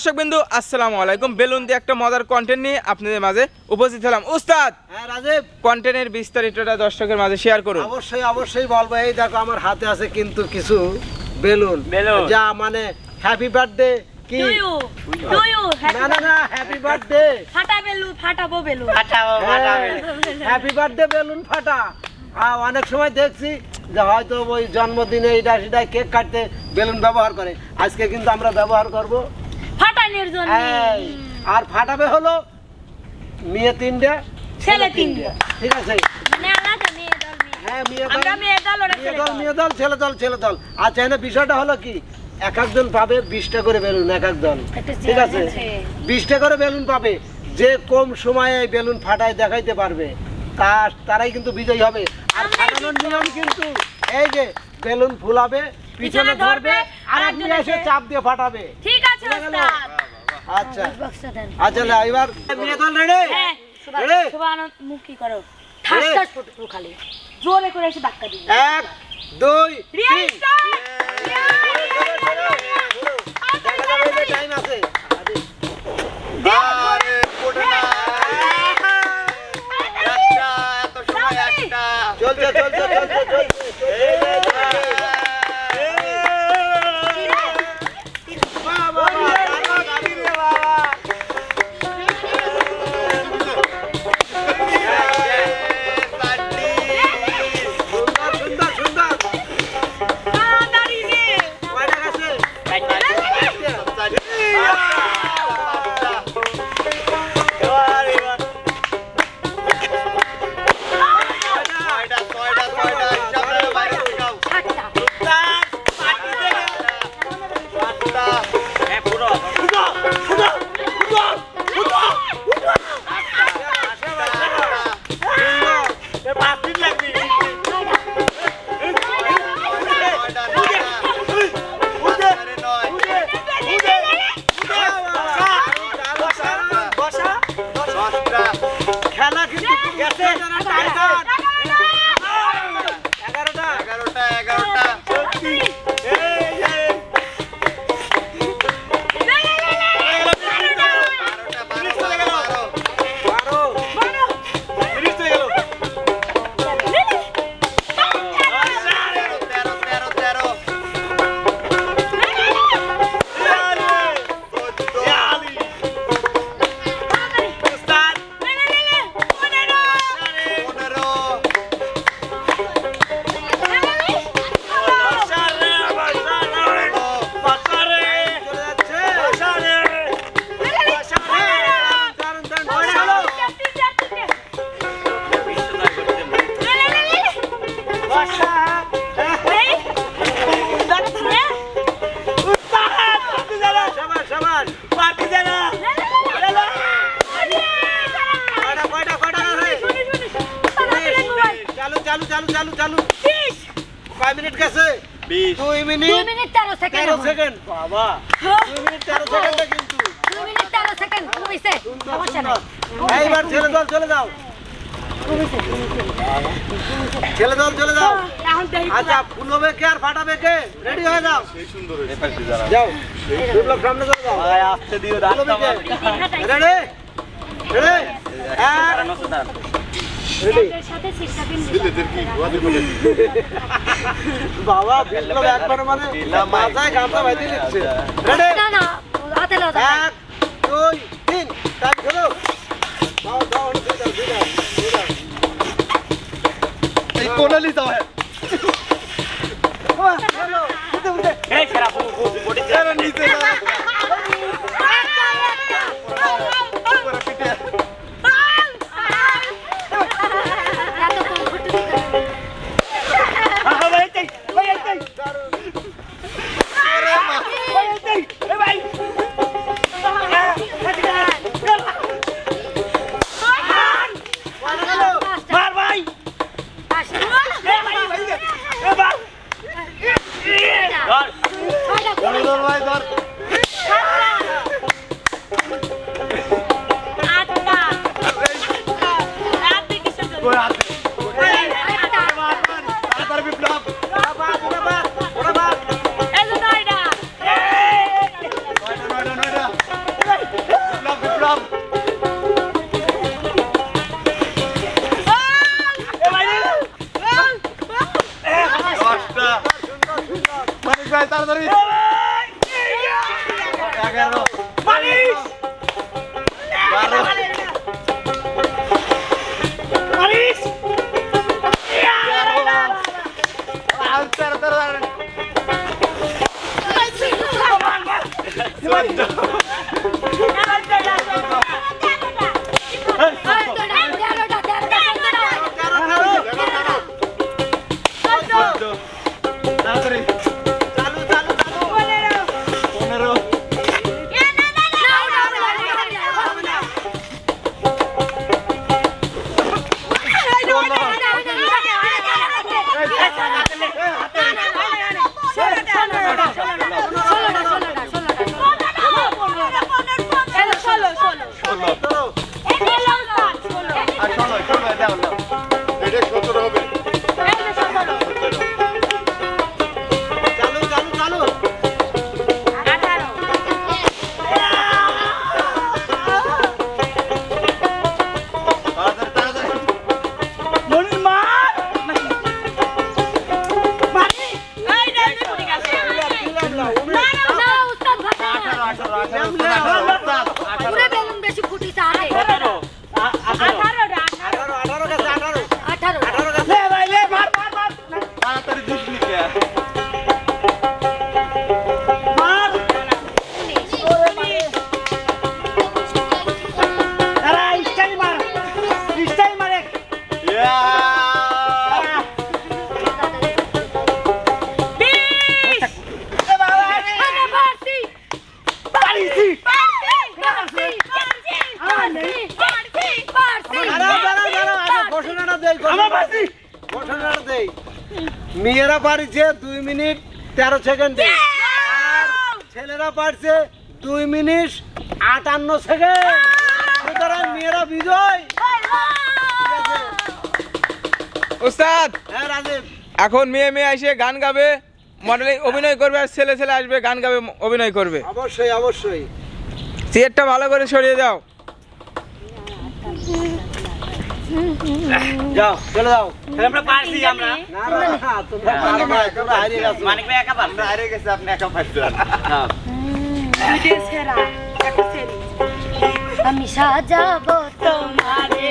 দর্শক বিন্দু আসসালামু আলাইকুম। বেলুন দিয়ে একটা মজার কন্টেন্ট নিয়ে আপনাদের মাঝে উপস্থিত হলাম। উস্তাদ! হ্যাঁ রাজীব। কন্টেন্টের বিস্তারিতটা দর্শকের মাঝে শেয়ার করুন। অবশ্যই অবশ্যই বলব এই দেখো আমার হাতে আছে কিন্তু কিছু বেলুন। বেলুন। যা মানে হ্যাপি বার্থডে কি? Do you? Do you? না না না হ্যাপি বার্থডে ফাটা বেলুন। ফাটাবো বেলুন হ্যাপি বার্থডে বেলুন ফাটা। অনেক সময় দেখছি যে হয়তো ওই জন্মদিনে এইটা সেটা কেক কাটতে বেলুন ব্যবহার করে। আজকে কিন্তু আমরা ব্যবহার করব ফাটানোর জন্য। আর ফাটাবে হলো মেয়ে তিনটে ছেলে তিনটে। ঠিক আছে? মেয়ে দল মেয়ে দল। মেয়ে দল। ছেলে দল দল। মেয়ে দল ছেলে দল ছেলে দল। বিষয়টা হলো কি? এক একজন পাবে বিশটা করে বেলুন এক একজন। ঠিক আছে? আছে। বিশটা করে বেলুন পাবে। যে কম সময়ে বেলুন ফাটায় দেখাইতে পারবে তার তারাই কিন্তু বিজয়ী হবে। আর ফাটানোর নিয়ম কিন্তু এই যে বেলুন ফুলাবে পিছনে ধরবে আর একজন এসে- চাপ দিয়ে ফাটাবে। বুঝা গেল? ওস্তাদ আচ্ছা আচ্ছা না, এবার মেয়ে দল রেডি? হ্যাঁ মুখ কি করো। ঠাস ঠাস ফুটু খালি। জোরে করে এসে ধাক্কা দিবি। এক দুই তিন। টাইম আছে আরে ফোটে একটা এত সময় একটা। চলছে চলছে চলছে চলছে। দুই দুই মিনিট। মিনিট তেরো সেকেন্ড তেরো সেকেন্ড। বাবা দুই মিনিট তেরো সেকেন্ডে কিন্তু। দুই মিনিট তেরো সেকেন্ড কমিছে সমস্যা। নাই। এইবার ছেলে দল চলে যাও। ছেলে দল চলে যাও। আচ্ছা ফুলবে কে আর ফাটাবে কে? রেডি হয়ে যাও। যাও। বিপ্লব সামনে চলে যাও। ফুলবে কে? রেডি রেডি রেডি শিক্ষা দিন বাবা বিপ্লব একবার মানে মাথায় গামছা বাইতে দিচ্ছে। রেডি না না হাতে লাও এক দুই তিন। টাইম খেলো। দাও দাও দুই দাও দুই দাও দুই দাও কোনালি তো হ্যাঁ বাহ, খেলো। উঠে উঠে নিচে না মেয়েরা পারছে দুই মিনিট তেরো সেকেন্ডে। ছেলেরা পারছে দুই মিনিট আটান্ন সেকেন্ড। সুতরাং মেয়েরা বিজয়। হ্যাঁ, এখন মেয়ে মেয়ে আসে গান গাবে মডেলিং অভিনয় করবে আর ছেলে ছেলে আসবে গান গাবে অভিনয় করবে। অবশ্যই অবশ্যই। চেয়ারটা ভালো করে সরিয়ে দাও। যাও চলে যাও। আমরা পারছি আমরা। না না তোমরা হ্যাঁ, পারো না তোমরা হারিয়ে গেছো। মানিক ভাই একা পারছ? হারিয়ে গেছে আপনি একা পারছেন। আমি সাজাবো তোমারে।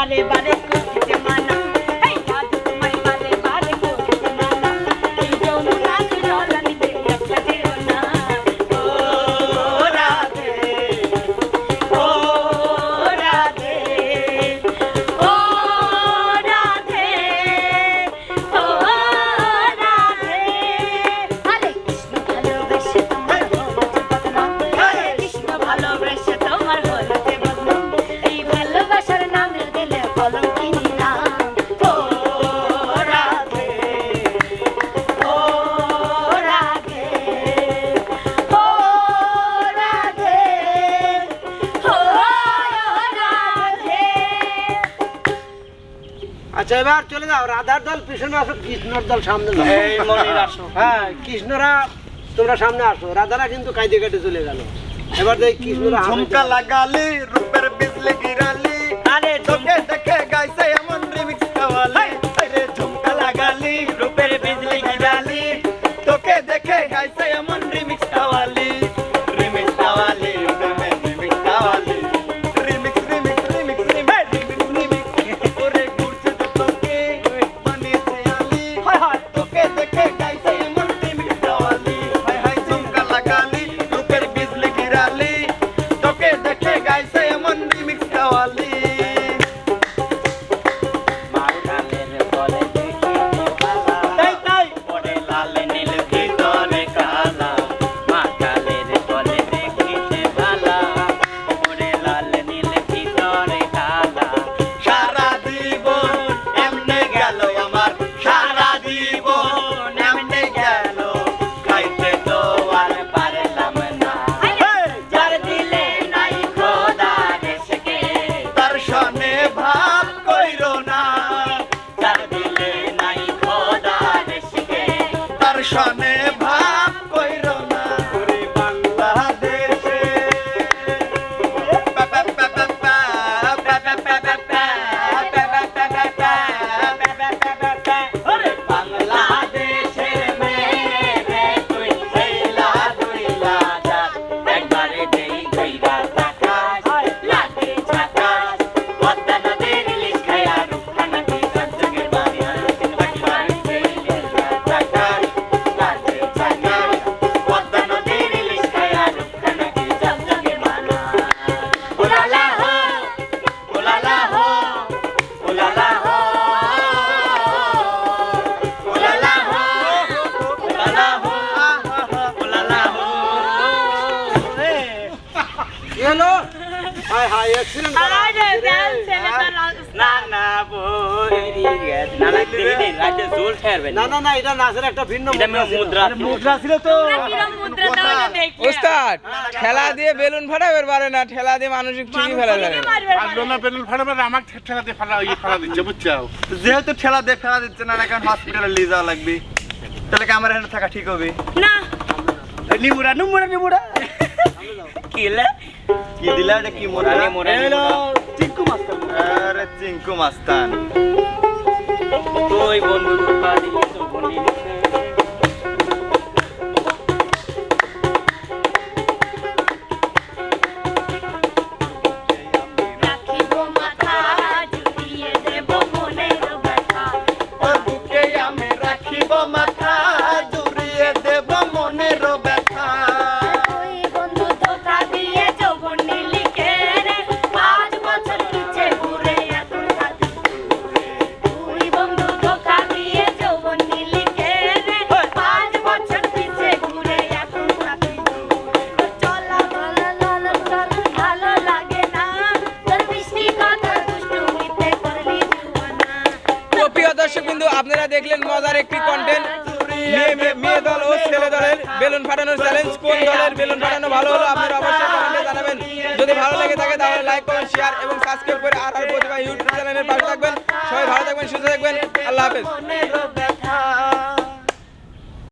vale, vale. এবার চলে যাও রাধার দল পিছনে আসো কৃষ্ণর দল সামনে আসো। হ্যাঁ কৃষ্ণরা তোমরা সামনে আসো। রাধারা কিন্তু কাঁদে কাটে চলে গেল। এবার দেখ কৃষ্ণরা ঝুমকা লাগালি রূপের বিজলি গিরালি। আরে তোকে হাই হাই অ্যাক্সিডেন্ট না না। বই না না না। না না এটা নাচের একটা ভিন্ন এটা মুদ্রা মুদ্রা। ছিল। তো। উস্তাদ ঠেলা দিয়ে বেলুন ফাটাবে পারে না ঠেলা দিয়ে মানুষ ঠিকই ফেলা যাবে। বেলুন ফাটাবে আমার ঠেলা দিয়ে ফালা ইয়ে ফালা দিচ্ছে বুঝছ যেহেতু ঠেলা দিয়ে ফেলা দিচ্ছে না এখন হসপিটালে নিয়ে যাওয়া লাগবে। তাহলে কি আমার এখানে থাকা ঠিক হবে? না। নিমুরা নিমুরা নিমুরা কি লে কি দিলা এটা কি মোরা নিমুরা চিঙ্কু মাস্তান। আরে চিঙ্কু মাস্তান। তুই বন্ধু দিলি তো বলি বেলুন ফাটানোর চ্যালেঞ্জ কোন দলের বেলুন ফাটানো ভালো হলো আপনারা অবশ্যই কমেন্টে জানাবেন। যদি ভালো লাগে থাকে তাহলে লাইক কমেন্ট শেয়ার এবং সাবস্ক্রাইব করে আর আর প্রতিভা ইউটিউব চ্যানেলের পাশে থাকবেন। সবাই ভালো থাকবেন সুস্থ থাকবেন। আল্লাহ হাফেজ।